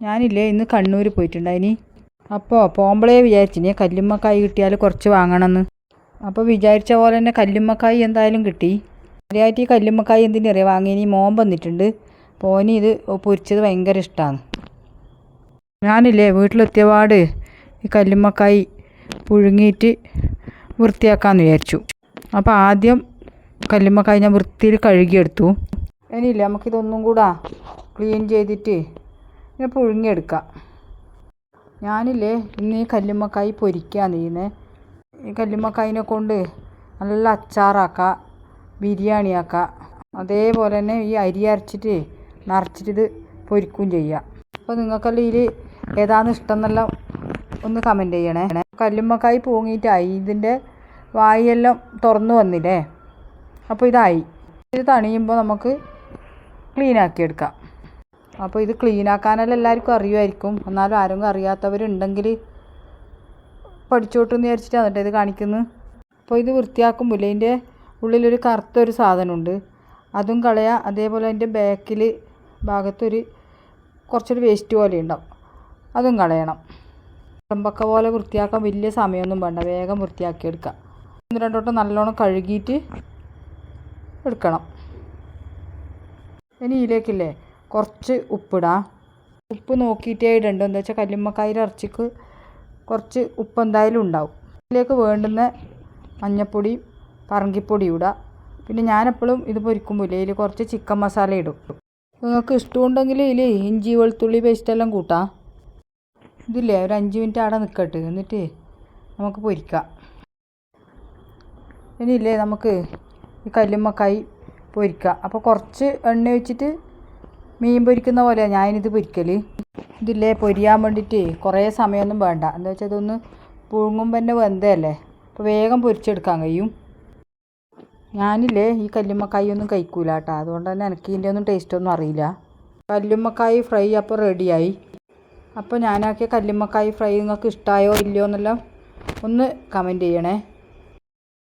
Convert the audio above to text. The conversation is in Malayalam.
ഞാനില്ലേ ഇന്ന് കണ്ണൂർ പോയിട്ടുണ്ടായിനി അപ്പോൾ പോകുമ്പോഴേ വിചാരിച്ചിനി കല്ലുമ്മക്കായ് കിട്ടിയാൽ കുറച്ച് വാങ്ങണമെന്ന് അപ്പോൾ വിചാരിച്ച പോലെ തന്നെ കല്ലുമ്മക്കായ് എന്തായാലും കിട്ടി. ആദ്യമായിട്ട് ഈ കല്ലുമ്മക്കായ് എന്തിനറിയാം വാങ്ങിനി മോൻ വന്നിട്ടുണ്ട്. പോനി ഇത് പൊരിച്ചത് ഭയങ്കര ഇഷ്ടമാണ് ഞാനില്ലേ വീട്ടിലെത്തിയപാട് ഈ കല്ലുമ്മക്കായ് പുഴുങ്ങിയിട്ട് വൃത്തിയാക്കാമെന്ന് വിചാരിച്ചു. അപ്പോൾ ആദ്യം കല്ലുമ്മക്കായ് ഞാൻ വൃത്തിയിൽ കഴുകിയെടുത്തു. ഇനിയില്ലേ നമുക്കിതൊന്നും കൂടാ ക്ലീൻ ചെയ്തിട്ട് ഇങ്ങനെ പുഴുങ്ങിയെടുക്കാം. ഞാനില്ലേ ഇന്ന് ഈ കല്ലുമ്മക്കായി പൊരിക്കുക നീന്ന്. ഈ കല്ലുമ്മക്കായിനെ കൊണ്ട് നല്ല അച്ചാറാക്കാം ബിരിയാണിയാക്കാം. അതേപോലെ തന്നെ ഈ അരി അരച്ചിട്ട് നിറച്ചിട്ട് ഇത് പൊരിക്കുകയും ചെയ്യാം. അപ്പോൾ നിങ്ങൾക്കെല്ലാം ഇതിൽ ഏതാണ് ഇഷ്ടം എന്നെല്ലാം ഒന്ന് കമന്റ് ചെയ്യണേ. കല്ലുമ്മക്കായി പൂങ്ങിയിട്ടായി ഇതിന്റെ വായെല്ലാം തുറന്നു വന്നില്ലേ? അപ്പോൾ ഇതായി. ഇത് തണിയുമ്പോൾ നമുക്ക് ക്ലീൻ ആക്കിയെടുക്കാം അപ്പോൾ ഇത് ക്ലീൻ ആക്കാനല്ല എല്ലാവർക്കും അറിയുമായിരിക്കും. എന്നാലും ആരെങ്കിലും അറിയാത്തവരുണ്ടെങ്കിൽ പഠിച്ചോട്ടെന്ന് വിചാരിച്ചിട്ട് എന്നിട്ട് ഇത് കാണിക്കുന്നു അപ്പോൾ ഇത് വൃത്തിയാക്കുമ്പോൾ ഇതിന്റെ ഉള്ളിലൊരു കറുത്തൊരു സാധനമുണ്ട്. അതും കളയാം. അതേപോലെ അതിന്റെ ബാക്കിൽ ഭാഗത്തൊരു കുറച്ചൊരു വേസ്റ്റ് പോലെ ഉണ്ടാവും. അതും കളയണം. കുളമ്പൊക്കെ പോലെ വൃത്തിയാക്കാൻ വലിയ സമയമൊന്നും വേണ്ട. വേഗം വൃത്തിയാക്കി എടുക്കാം ഒന്ന് രണ്ടോട്ടം നല്ലോണം കഴുകിയിട്ട് എടുക്കണം. ഇനി ഇതിലേക്കില്ലേ? കുറച്ച് ഉപ്പിടാം. ഉപ്പ് നോക്കിയിട്ടേ ഇടണ്ട. എന്താ വെച്ചാൽ കല്ലുമ്മക്കായുടെ ഇറച്ചിക്ക് കുറച്ച് ഉപ്പ് എന്തായാലും ഉണ്ടാവും. ഇതിലേക്ക് വേണ്ടുന്ന മഞ്ഞൾപ്പൊടി പറങ്കിപ്പൊടി ഇടുക പിന്നെ ഞാനെപ്പോഴും ഇത് പൊരിക്കുമ്പോൾ ഇല്ലേ ഇതിൽ കുറച്ച് ചിക്കൻ മസാല ഇടും. നിങ്ങൾക്ക് ഇഷ്ടമുണ്ടെങ്കിൽ ഇതിൽ ഇഞ്ചി വെളുത്തുള്ളി പേസ്റ്റെല്ലാം കൂട്ടാം. ഇതില്ലേ ഒരു അഞ്ച് മിനിറ്റ് അവിടെ നിൽക്കട്ടെ എന്നിട്ട് നമുക്ക് പൊരിക്കാം. ഇനിയില്ലേ നമുക്ക് ഈ കല്ലുമ്മക്കായി പൊരിക്കാം. അപ്പോൾ കുറച്ച് എണ്ണ ഒഴിച്ചിട്ട് മീൻ പൊരിക്കുന്ന പോലെ ഞാനിത് പൊരിക്കൽ ഇതില്ലേ പൊരിയാൻ വേണ്ടിയിട്ട് കുറേ സമയമൊന്നും വേണ്ട. എന്താ വെച്ചാൽ ഇതൊന്ന് പുഴുങ്ങുമ്പോൾ തന്നെ വെന്തല്ലേ അപ്പോൾ വേഗം പൊരിച്ചെടുക്കാൻ കഴിയും. ഞാനില്ലേ ഈ കല്ലുമ്മക്കായി ഒന്നും കഴിക്കൂല കേട്ടോ അതുകൊണ്ട് തന്നെ എനിക്ക് ഇതിന്റെ ഒന്നും ടേസ്റ്റ് ഒന്നും അറിയില്ല. കല്ലുമ്മക്കായി ഫ്രൈ അപ്പോൾ റെഡിയായി അപ്പോൾ ഞാനാക്കിയ കല്ലുമ്മക്കായി ഫ്രൈ നിങ്ങൾക്ക് ഇഷ്ടമായോ ഇല്ലയോ എന്നെല്ലാം ഒന്ന് കമന്റ് ചെയ്യണേ.